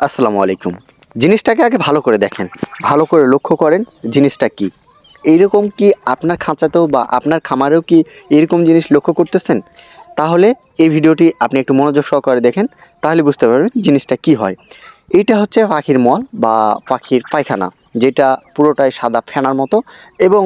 আসসালামু আলাইকুম। জিনিসটাকে আগে ভালো করে দেখেন। ভালো করে লক্ষ্য করেন জিনিসটা কি। এইরকম কি আপনার খাঁচাতেও বা আপনার খামারেও কি এরকম জিনিস লক্ষ্য করতেছেন? তাহলে এই ভিডিওটি আপনি একটু মনোযোগ সহকারে দেখেন, তাহলে বুঝতে পারবেন জিনিসটা কি হয়। এইটা হচ্ছে পাখির মল বা পাখির পায়খানা। যেটা পুরোটাই সাদা ফেনার মতো এবং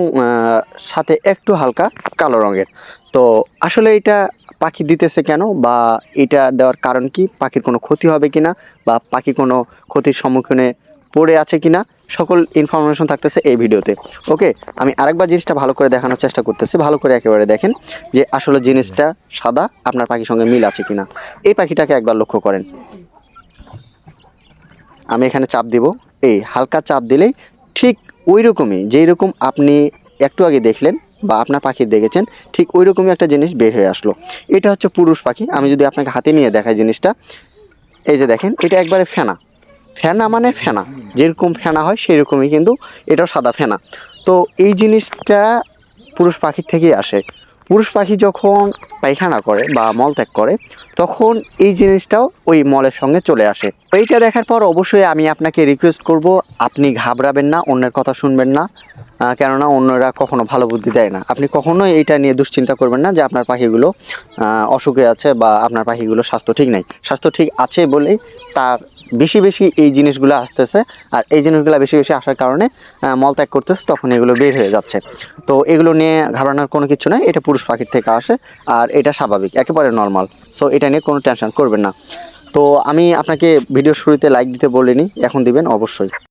সাথে একটু হালকা কালো রঙের। তো আসলে এটা পাখি দিতেছে কেন বা এটা দেওয়ার কারণ কি? পাখির কোনো ক্ষতি হবে কিনা বা পাখি কোনো ক্ষতির সম্মুখীনে পড়ে আছে কিনা? সকল ইনফরমেশন থাকতেছে এই ভিডিওতে। ওকে, আমি আরেকবার জিনিসটা ভালো করে দেখানোর চেষ্টা করতেছি। ভালো করে একেবারে দেখেন যে আসলে জিনিসটা সাদা আপনার পাখির সঙ্গে মিল আছে কিনা। এই পাখিটাকে একবার লক্ষ্য করেন। আমি এখানে চাপ দিব। এই হালকা চাপ দিলেই ঠিক ওই রকমই যেই রকম আপনি একটু আগে দেখলেন বা আপনার পাখির দেখেছেন, ঠিক ওই রকমই একটা জিনিস বের হয়ে আসলো। এটা হচ্ছে পুরুষ পাখি। আমি যদি আপনাকে হাতে নিয়ে দেখাই জিনিসটা, এই যে দেখেন, এটা একবারে ফেনা। ফেনা মানে ফেনা। যেরকম ফেনা হয় সেই রকমই কিন্তু এটাও সাদা ফেনা। তো এই জিনিসটা পুরুষ পাখির থেকেই আসে। পুরুষ পাখি যখন পায়খানা করে বা মল ত্যাগ করে, তখন এই জিনিসটাও ওই মলের সঙ্গে চলে আসে। এইটা দেখার পর অবশ্যই আমি আপনাকে রিকোয়েস্ট করব, আপনি ঘাবড়াবেন না, অন্যের কথা শুনবেন না কেননা অন্যরা কখনো ভালো বুদ্ধি দেয় না। আপনি কখনোই এইটা নিয়ে দুশ্চিন্তা করবেন না যে আপনার পাখিগুলো অসুখে আছে বা আপনার পাখিগুলো স্বাস্থ্য ঠিক নাই। স্বাস্থ্য ঠিক আছে বলেই তার বেশি বেশি এই জিনিসগুলো আসতেছে। আর এই জিনিসগুলো বেশি বেশি আসার কারণে মল ত্যাগ করতেছে, তখন এগুলো বের হয়ে যাচ্ছে। তো এগুলো নিয়ে ঘাবড়ানোর কোনো কিছু নাই, এটা পুরুষ পাখির থেকে আসে, আর এটা স্বাভাবিক, একেবারে নর্মাল সো এটা নিয়ে কোনো টেনশন করবেন না। তো আমি আপনাকে ভিডিও শুরুতে লাইক দিতে বলিনি, এখন দিবেন অবশ্যই।